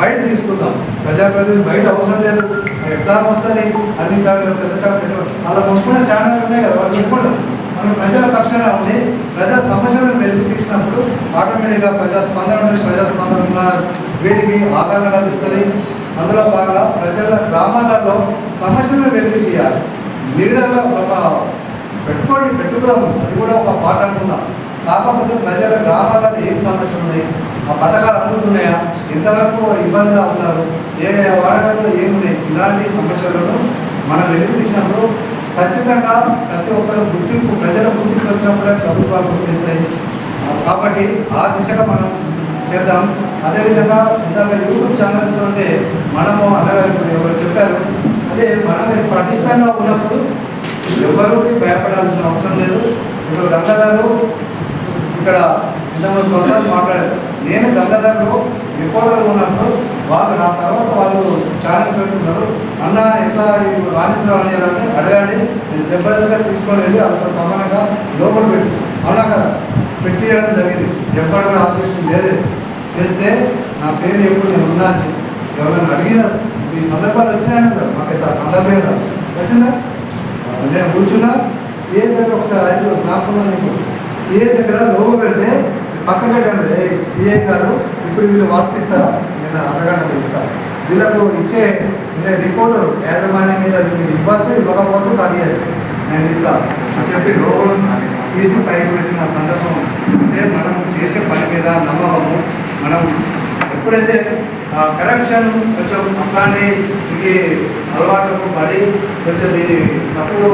బయట తీసుకుందాం. లేదు బయట అవసరం లేదు. ఎట్లా వస్తుంది? అన్ని ఛానల్ పెద్ద ఛానల్ అలా కొనుక్కునే ఛానల్ ఉన్నాయి కదా వాళ్ళు పెట్టుకుంటారు. మనం ప్రజల పక్షాన ఉండి ప్రజా సమస్యలను వెలికిచ్చినప్పుడు ఆటోమేటిక్గా ప్రజా స్పందన ఉంటుంది ప్రజా స్పందన ఉన్న వీటికి ఆదరణ లభిస్తుంది. అందులో బాగా ప్రజల గ్రామాలలో సమస్యలను వెలికి తీయాలి లీడర్ల పెట్టుకోండి పెట్టుకుందాం. అది కూడా ఒక పాట అనుకుందాం కాకపోతే ప్రజల గ్రామాలలో ఏం సమస్యలు ఉన్నాయి ఆ పథకాలు అందుతున్నాయా? ఎంతవరకు ఇబ్బందులు అవుతున్నారు? ఏ వాడకంలో ఏమున్నాయి ఇలాంటి సమస్యలను మనం వెలుగు తీసినప్పుడు ఖచ్చితంగా ప్రతి ఒక్కరు గుర్తింపు ప్రజల గుర్తింపు వచ్చినప్పుడే ప్రభుత్వాలు గుర్తిస్తాయి. కాబట్టి ఆ దిశగా మనం చేద్దాం. అదేవిధంగా ఇందాక యూట్యూబ్ ఛానల్స్ అంటే మనము అన్నగారు ఎవరు చెప్పారు. అంటే మనం పటిష్టంగా ఉన్నప్పుడు ఎవరు భయపడాల్సిన అవసరం లేదు. ఇప్పుడు గంగాధరు ఇక్కడ ఇంతకుముందు ప్రసాద్ మాట్లాడారు. నేను గంగాధర్లో రిపోర్టర్ ఉన్నప్పుడు వాళ్ళు నా తర్వాత వాళ్ళు ఛానల్స్ పెట్టుకున్నారు. అన్న ఎట్లా రాణిస్తున్నావు అని అడగండి నేను జబర్దస్త్గా తీసుకొని వెళ్ళి వాళ్ళతో సమానంగా లోపల పెట్టిస్తాను. అవునా కదా? పెట్టియడం జరిగింది. ఎప్పుడు ఆపరేషన్ లేదు చేస్తే నా పేరు ఎప్పుడు నేను ఉన్నా ఎవరైనా అడిగిన ఈ సందర్భాలు వచ్చినాయని కదా మాకైతే ఆ సందర్భమే రాదు వచ్చిందా? నేను కూర్చున్నా. సీఎం గారు ఒకసారి అది జ్ఞాపకం నీకు సిఏ దగ్గర లోగో పెడితే పక్కన పెట్టండి. సిఏ గారు ఇప్పుడు వీళ్ళు వర్తిస్తారా? నేను అరగంట పిలుస్తాను వీళ్ళకు ఇచ్చే నేను రిపోర్ట్ యాజమాన్యం మీద మీరు ఇవ్వచ్చు ఇవ్వకపోతే ఖాళీ నేను ఇస్తాను అని చెప్పి లోగోలు తీసి పైకి పెట్టిన సందర్భం అంటే మనం చేసే పని మీద నమ్మకము. మనం ఎప్పుడైతే కరప్షన్ కొంచెం అట్లాంటి ఇది అలవాటు పడి కొంచెం దీన్ని తప్పుగా